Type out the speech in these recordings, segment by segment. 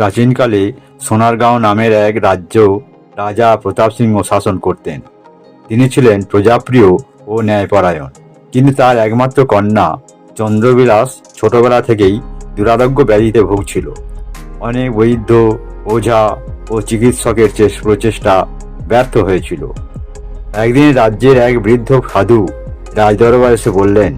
প্রাচীনকালে সোনারগাঁও নামের এক রাজ্য রাজা প্রতাপ সিংহ শাসন করতেন। তিনি ছিলেন প্রজাপ্রিয় ও ন্যায়পরায়ণ। কিন্তু তার একমাত্র কন্যা চন্দ্রবিলাস ছোটবেলা থেকেই দুরারোগ্য ব্যাধিতে ভুগছিল। অনেক বৈদ্য ওঝা ও চিকিৎসকের প্রচেষ্টা ব্যর্থ হয়েছিল। একদিন রাজ্যের এক বৃদ্ধ সাধু রাজদরবার এসে বললেন,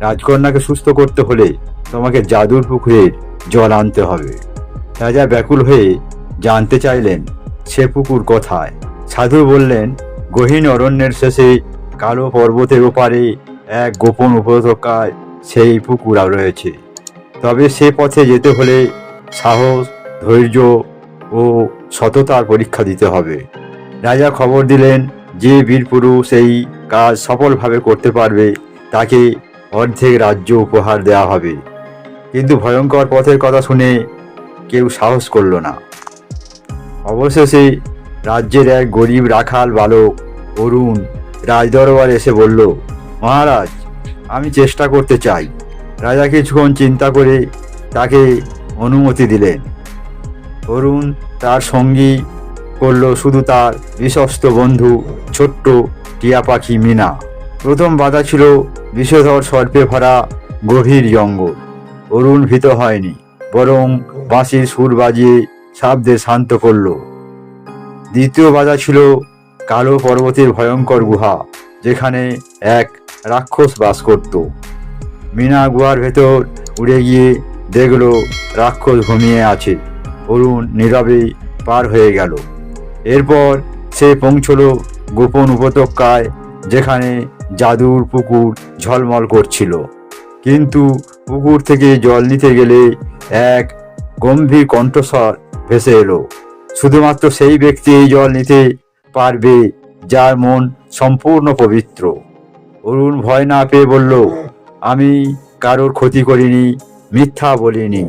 রাজকন্যাকে সুস্থ করতে হলে তোমাকে জাদুর পুকুরের জল আনতে হবে। রাজা ব্যাকুল হয়ে জানতে চাইলেন, সে পুকুর কোথায়? সাধু বললেন, গহীন অরণ্যের শেষে কালো পর্বতের ওপারে এক গোপন উপত্যকায় সেই পুকুর রয়েছে। তবে সে পথে যেতে হলে সাহস, ধৈর্য ও সততার পরীক্ষা দিতে হবে। রাজা খবর দিলেন, যে বীরপুরুষ এই কাজ সফলভাবে করতে পারবে, তাকে অর্ধেক রাজ্য উপহার দেওয়া হবে। কিন্তু ভয়ঙ্কর পথের কথা শুনে কেউ সাহস করল না। অবশেষে রাজ্যের এক গরিব রাখাল বালক অরুণ রাজদরবার এসে বলল, মহারাজ, আমি চেষ্টা করতে চাই। রাজা কিছুক্ষণ চিন্তা করে তাকে অনুমতি দিলেন। অরুণ তার সঙ্গী করল শুধু তার বিশ্বস্ত বন্ধু ছোট্ট টিয়া পাখি মিনা। প্রথম বাধা ছিল বিষধর সর্পে ভরা গভীর জঙ্গল। অরুণ ভীত হয়নি, বরং বাঁশির সুর বাজিয়ে সাপদের শান্ত করল। দ্বিতীয় বাধা ছিল কালো পর্বতের ভয়ঙ্কর গুহা, যেখানে এক রাক্ষস বাস করত। মিনা গুহার ভেতর উড়ে গিয়ে দেখল রাক্ষস ঘুমিয়ে আছে। অরুণ নীরবে পার হয়ে গেল। এরপর সে পৌঁছলো গোপন উপত্যকায়, যেখানে জাদুর পুকুর ঝলমল করছিল। কিন্তু পুকুর থেকে জল নিতে গেলে এক গম্ভীর কণ্ঠস্বর ভেসে এলো। শুধুমাত্র সেই ব্যক্তি এই জল নিতে পারবে যার মন সম্পূর্ণ পবিত্র। অরুণ ভয় না পেয়ে বলল, আমি কারোর ক্ষতি করিনি, মিথ্যা বলিনি।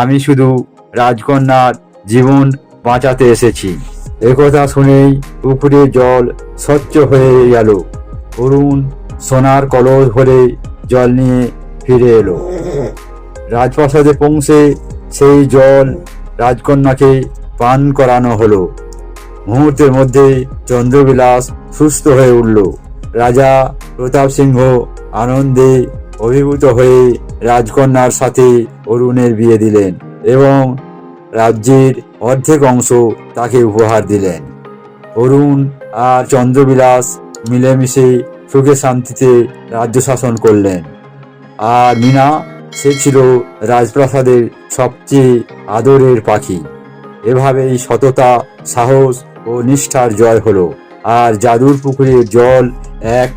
আমি শুধু রাজকন্যার জীবন বাঁচাতে এসেছি। একথা শুনেই পুকুরে জল স্বচ্ছ হয়ে গেল। অরুণ সোনার কলস ভরে জল নিয়ে ফিরে এলো। রাজপ্রাসাদে পৌঁছে সেই জল রাজকন্যাকে পান করানো হলো। মুহূর্তের মধ্যে চন্দ্রবিলাস সুস্থ হয়ে উঠল। রাজা প্রতাপ সিংহ আনন্দে অভিভূত হয়ে রাজকন্যার সাথে অরুণের বিয়ে দিলেন এবং রাজ্যের অর্ধেক অংশ তাকে উপহার দিলেন। অরুণ আর চন্দ্রবিলাস মিলেমিশে সুখে শান্তিতে রাজ্য শাসন করলেন। আর মিনা সে ছিল রাজপ্রাসাদের সবচেয়ে আদরের পাখি। এভাবেই সততা, সাহস ও নিষ্ঠার জয় হলো। আর জাদুর পুকুরের জল এক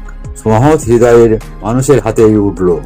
মহৎ হৃদয়ের মানুষের হাতেই উঠল।